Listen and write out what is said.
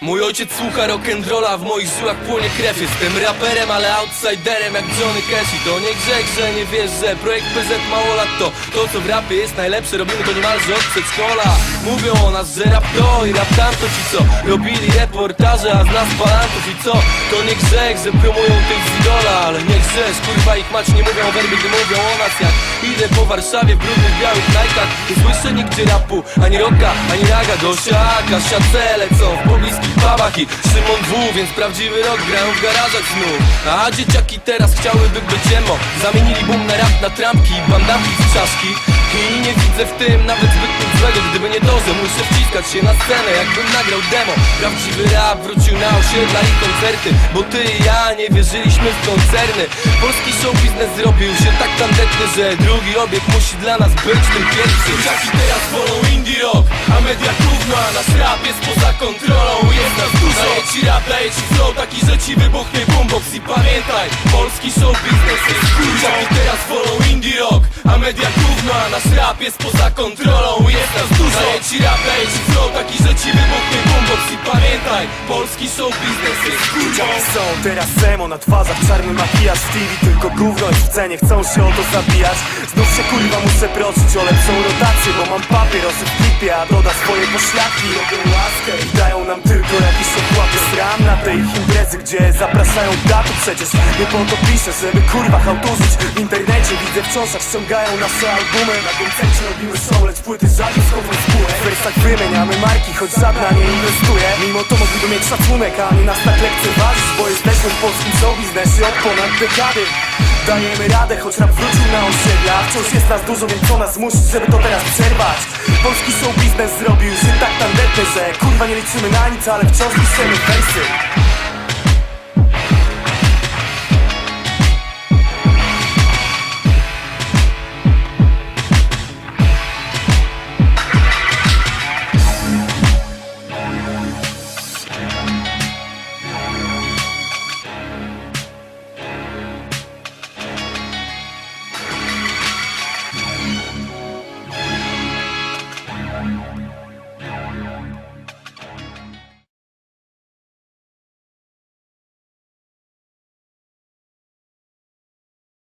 Mój ojciec słucha rock'n'rolla, w moich żyłach płonie krew. Jestem raperem, ale outsiderem jak Johnny Cash. I to nie grzech, że nie wiesz, że projekt PZ mało lat to. To co w rapie jest najlepsze, robimy to niemalże od przedszkola. Mówią o nas, że rap to i rap tamto Ci co. Robili reportaże, a z nas palantów I co, to nie grzech, że promują tych z idola Ale nie grzesz, kurwa ich mać nie mówią o werbie, gdy mówią o nas. Jak idę po Warszawie w brudnych białych najkach Nie słyszę nigdzie rapu, ani rocka, ani raga. Do siaka, siacele, co w pobliskich pubach I Szymon W, więc prawdziwy rock grają w garażach znów A dzieciaki teraz chciałyby być emo. Zamienili boom na rap, na trampki i bandamki w czaszki I nie widzę w tym nawet zbyt nic złego Gdyby nie to, że muszę wciskać się na scenę Jakbym nagrał demo. Prawdziwy rap wrócił na osiedla i koncerty Bo ty i ja nie wierzyliśmy w koncerny. Polski show biznes zrobił się tak tandetny Że drugi obieg musi dla nas być tym pierwszym Dzieciaki teraz wolą indie rock A media gówno, a nasz rap jest poza kontrolą Jest nas dużo. Daję ci rap, daję ci flow Taki, że ci wybuchnie boombox. I pamiętaj, polski show biznes jest media gówno, a nasz rap jest poza kontrolą Jest nas dużo. Daję ci rap, daję ci flow Taki, że ci wybuchnie boombox I pamiętaj, polski show biznes jest Dzieciaki są teraz emo na twarzach Czarny makijaż w TV Tylko gówno jest w cenie Chcą się o to zabijać. Znów się kurwa muszę prosić o lepszą rotację Bo mam papierosy w klipie A doda swoje pośladki. Robią łaskę I dają nam tylko jakieś opłaty. Sram na te ich imprezy Gdzie datu Przecież nie po to piszę Żeby kurwa hałtużyć. W internecie widzę wciąż jak ściągają nasze albumy. Na koncercie robimy show Lecz płyty żadnych schową górę. W wersach wymieniamy marki Choć żadna nie inwestuje. Mimo to mogliby mieć szacunek A nie nas tak lekceważyć Bo jesteśmy w polskim show biznesie od ponad dekady. Dajemy radę, choć rap wrócił na osiedla. Wciąż jest nas dużo, więc co nas musi, żeby to teraz przerwać? Polski show biznes zrobił się tak tandetny, że Kurwa nie liczymy na nic, ale wciąż piszemy wersy